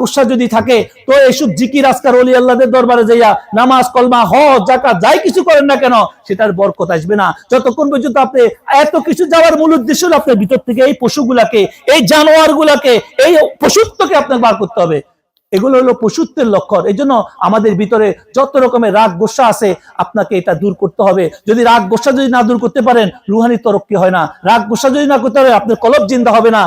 গুসা যদি থাকে, তো এইসব জিকির আজকার অলি আল্লাহদের দরবারে যাইয়া নামাজ, কলমা, হজ জাকাত যাই কিছু করেন না কেন, সেটার বরকত আসবে না। যতক্ষণ পর্যন্ত আপনি এত কিছু যাওয়ার মূল উদ্দেশ্য হলো আপনার ভিতর থেকে এই পশুগুলাকে, এই জানোয়ার গুলাকে এই পশুত্বকে আপনাকে বার করতে হবে। এগুলো হলো পশুত্বের লক্ষণ। এই জন্য আমাদের ভিতরে যত রকমের রাগ, গোসা আছে, আপনাকে এটা দূর করতে হবে। যদি রাগ, গোসা যদি না দূর করতে পারেন, রুহানি তরক্কি হয় না? রাগ, গোসা যদি না করতে পারে আপনার কলব জিন্দা হবে না।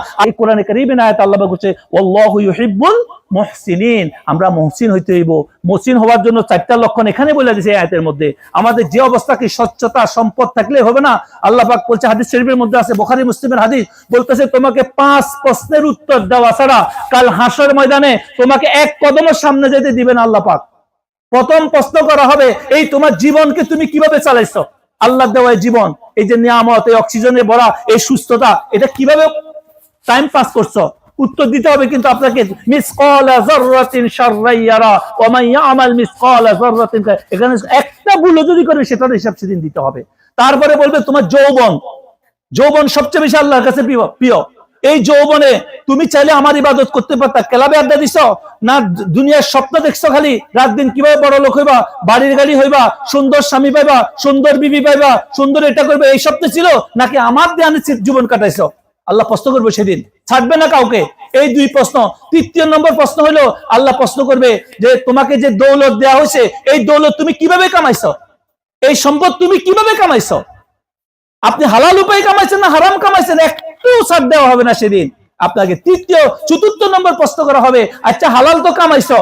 আল্লাহ ইউহিব্বুল মুহসিনিন, আমরা মহসিন হইতে হইব। মহসিন হওয়ার জন্য চারটা লক্ষণ এখানে বলে দিয়েছে আয়াতের মধ্যে। আমাদের যে অবস্থা কি স্বচ্ছতা, সম্পদ থাকলে হবে না? আল্লাহ পাক বলছে, হাদিস শরীফের মধ্যে আছে, বুখারী, মুসলিমের হাদিস বলতেছে, তোমাকে পাঁচ প্রশ্নের উত্তর দেওয়া ছাড়া কাল হাসর ময়দানে তোমাকে এক কদমের সামনে যেতে দিবেন আল্লাহ পাক। প্রথম প্রশ্ন করা হবে, এই তোমার জীবনকে তুমি কীভাবে চালাইছো? আল্লাহ দেওয়া জীবন, এই যে নিয়ামত, এই অক্সিজেনে ভরা এই সুস্থতা, এটা কীভাবে টাইম পাস করছ? উত্তর দিতে হবে কিন্তু আপনাকে এখানে একটা ভুলও যদি করে সেটার হিসাব সেদিন দিতে হবে। তারপরে বলবে, তোমার যৌবন যৌবন সবচেয়ে বেশি আল্লাহর কাছে প্রিয়। এই যৌবনে তুমি চাইলে আমার ইবাদত করতে পারতা। ক্লাবে আড্ডা দিছ? না, দুনিয়ার স্বপ্ন দেখছ খালি? রাত দিন কীভাবে বড় লোক হইবা? বাড়ির গাড়ি হইবা? সুন্দর স্বামী পাইবা? সুন্দর বিবি পাইবা? সুন্দর এটা করবে? এই স্বপ্ন ছিল? নাকি আমার ধ্যানে জীবন কাটাইছো? আল্লাহ প্রশ্ন করবে সেদিন। ছাড়বে না কাউকে? এই দুই প্রশ্ন। তৃতীয় নম্বর প্রশ্ন হলো, আল্লাহ প্রশ্ন করবে যে তোমাকে যে দৌলত দেওয়া হয়েছে, এই দৌলত তুমি কীভাবে কামাইছ? এই সম্পদ তুমি কীভাবে কামাইছো? আপনি হালাল উপায় কামাইছেন না হারাম কামাইছেন? একটু ছাড় দেওয়া হবে না সেদিন। আপনাকে তৃতীয়, চতুর্থ নম্বর প্রশ্ন করা হবে আচ্ছা হালাল তো কামাইছো?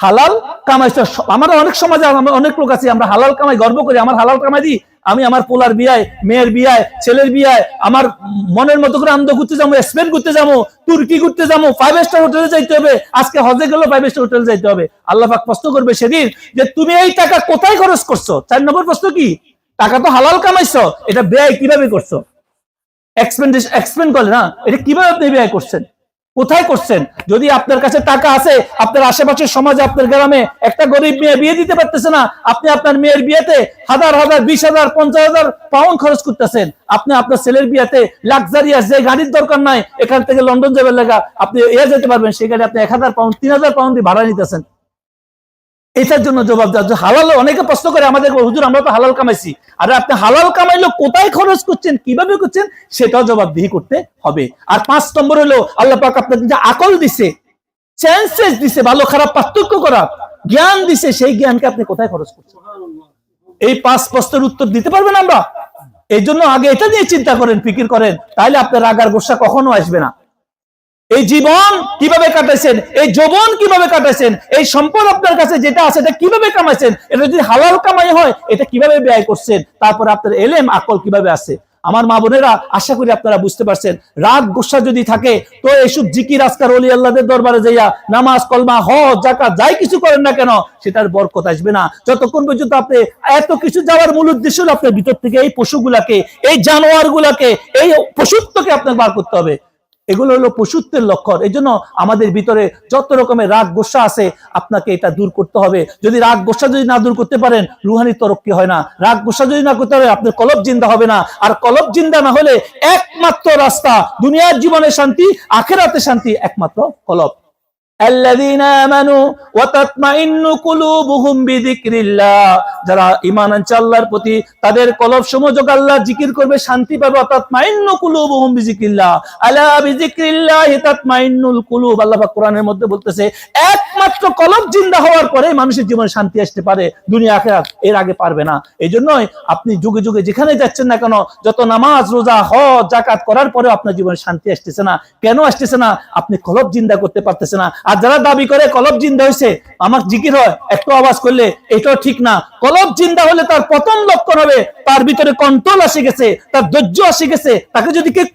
হালাল কামাইছো। আমরা অনেক সমাজে অনেক লোক আছে, আমরা হালাল কামাই, গর্ব করি, আমার হালাল কামাই দিই। আমি আমার পোলার বিয়ায়, মেয়ের বিয়ায়, ছেলের বিয়ায়, আমার মনের মতো করে আনন্দ ঘুরতে যাব স্পেন ঘুরতে যাব, তুর্কি ঘুরতে যাব ফাইভ স্টার হোটেলে যাইতে হবে, আজকে হজে গেলে ফাইভ স্টার হোটেলে যাইতে হবে। আল্লাহ পাক প্রশ্ন করবে, সেদিন যে তুমি এই টাকা কোথায় খরচ করছ? চার নম্বর প্রশ্ন কি? টাকা তো হালাল কামাইছো, এটা ব্যয় কীভাবে করছ? এক্সপেন্ডিশ এক্সপেন্ড করলে না, এটা কীভাবে আপনি ব্যয় করছেন? কোথায় করছেন? যদি আপনার কাছে টাকা আছে, আপনার আশেপাশের সমাজে, আপনার গ্রামে একটা গরিব মেয়ে বিয়ে দিতে পারতেছে না, আপনি আপনার মেয়ের বিয়েতে হাজার হাজার, বিশ হাজার, পঞ্চাশ হাজার পাউন্ড খরচ করতেছেন। আপনি আপনার ছেলের বিয়েতে লাক্সারিয়াস যে গাড়ির দরকার নাই, এখান থেকে লন্ডন যাবেন লেগা আপনি এ যেতে পারবেন, সেই গাড়ি আপনি এক হাজার পাউন্ড তিন হাজার পাউন্ড দিয়ে ভাড়া নিতেছেন। এটার জন্য জবাব দেওয়া হালাল অনেকে প্রশ্ন করে আমাদের হুজুর, আমরা তো হালাল কামাইছি। আর আপনি হালাল কামাইলো, কোথায় খরচ করছেন? কীভাবে করছেন? সেটাও জবাবদিহি করতে হবে। আর পাঁচ নম্বর হলো, আল্লাহ পাক আপনাকে যে আকল দিছে চেন্সেস দিছে, ভালো খারাপ পার্থক্য করা, জ্ঞান দিছে, সেই জ্ঞানকে আপনি কোথায় খরচ করছেন? এই পাঁচ প্রশ্নের উত্তর দিতে পারবেন আমরা? এই জন্য আগে এটা নিয়ে চিন্তা করেন, ফিকির করেন, তাহলে আপনার রাগার গোসা কখনো আসবে না। এই জীবন কীভাবে কাটাইছেন? এই যৌবন কীভাবে কাটাইছেন? এই সম্পদ আপনার কাছে যেটা আছে, এটা কীভাবে কামাইছেন? এটা যদি হালাল কামাই হয়, এটা কীভাবে ব্যয় করছেন? তারপর আপনার এলেম আকল কীভাবে আছে? আমার মা বোনেরা, আশা করি আপনারা বুঝতে পারছেন, রাগ গোসা যদি থাকে, তো এইসব জিকির আজকার অলি আল্লাহদের দরবারে যাইয়া নামাজ, কলমা, হজ জাকাত যাই কিছু করেন না কেন, সেটার বরকত আসবে না। যতক্ষণ পর্যন্ত আপনি এত কিছু যাওয়ার মূল উদ্দেশ্য হলো আপনার ভিতর থেকে এই পশুগুলাকে, এই জানোয়ার গুলাকে এই পশুত্বকে আপনাকে বার করতে হবে। এগুলো হলো পশুত্বের লক্ষণ। এই জন্য আমাদের ভিতরে যত রকমের রাগ গোসা আছে, আপনাকে এটা দূর করতে হবে। যদি রাগ গোসা যদি না দূর করতে পারেন রুহানি তরক্কি হয় না? রাগ গোসা যদি না করতে পারেন, আপনার কলব জিন্দা হবে না। আর কলব জিন্দা না হলে একমাত্র রাস্তা, দুনিয়ার জীবনে শান্তি, আখেরাতে শান্তি, একমাত্র কলব। الذين آمنوا وتطمئن قلوبهم بذكر الله যারা ঈমান আনছে আল্লাহর প্রতি তাদের কলব সমযোগ আল্লাহ জিকির করবে শান্তি পাবে তাতমাইন্নু কুলুবুহুম বিজিকিল্লাহ আলা বিজিকিল্লাহ তাতমাইন্নুল কুলুব আল্লাহ পাক কোরআনের মধ্যে বলতেছে একমাত্র কলব জিন্দা হওয়ার পরে মানুষের জীবনে শান্তি আসতে পারে দুনিয়া আখিরাত এর আগে পারবে না এই জন্যই আপনি যুগে যুগে যেখানে যাচ্ছেন না কেন যত নামাজ রোজা হজ জাকাত করার পরে আপনার জীবনে শান্তি আসতেছে না কেন আসতেছে না আপনি কলব জিন্দা করতে পারতেছে না আর যারা দাবি করে কলব জিন্দা হয়েছে আমার জিকির হয়, একটু আওয়াজ করলে এটাও ঠিক না। কলব জিন্দা হলে তার প্রথম লক্ষণ হবে, তার ভিতরে কন্ট্রোল আসে গেছে, তার ধৈর্য আসে গেছে। তাকে যদি কেউ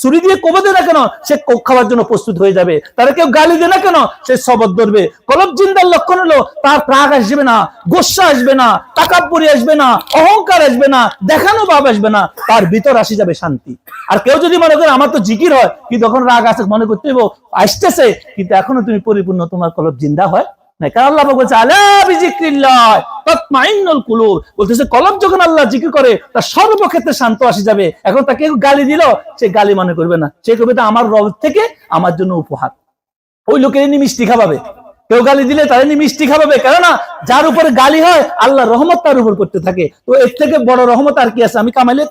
ছুরি দিয়ে কোবে না কেন, সে কোপ খাওয়ার জন্য প্রস্তুত হয়ে যাবে। তারা কেউ গালি দেয় না কেন, সে শবদ ধরবে। কলব জিন্দার লক্ষণ হলো, তার প্রাগ আসবে না গোসা আসবে না টাকাপুরি আসবে না, অহংকার আসবে না, দেখানো ভাব আসবে না, তার ভিতর আসে যাবে শান্তি। আর কেউ যদি মনে করে, আমার তো জিকির হয় কি তখন রাগ আছে, মনে করতে আসতেছে কিন্তু এখনও তুমি পরিপূর্ণ, তোমার কলব জিন্দা হয় আমার জন্য উপহার। ওই লোকের মিষ্টি কেউ গালি দিলে তার মিষ্টি কেননা, যার উপরে গালি হয় আল্লাহ রহমত তার উপর করতে থাকে। তো এর থেকে বড় রহমত আর কি আছে? আমি কামাইলে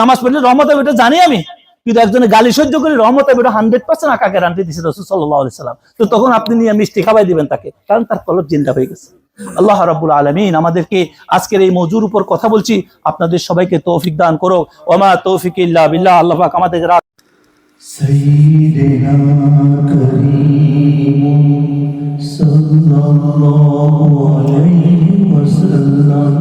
নামাজ পড়লে রহমত এটা জানি আমি। কিন্তু একজনের গালি সহ্য করে রহমত হবে এটা হান্ড্রেড পার্সেন্ট আকাকে রান্টি দিচ্ছে রসুল সাল্লাহ সাল্লাম তো তখন আপনি নিয়ে মিষ্টি খাওয়াই দিবেন তাকে কারণ তার কলব জিন্দা হয়ে গেছে আল্লাহ রাব্বুল আলামিন আমাদেরকে আজকের এই মজুর উপর কথা বলছি আপনাদের সবাইকে তৌফিক দান করো ওমা তৌফিক ইল্লা বিল্লাহ আল্লাহ পাক আমাদের سيدنا كريم صلى الله عليه وسلم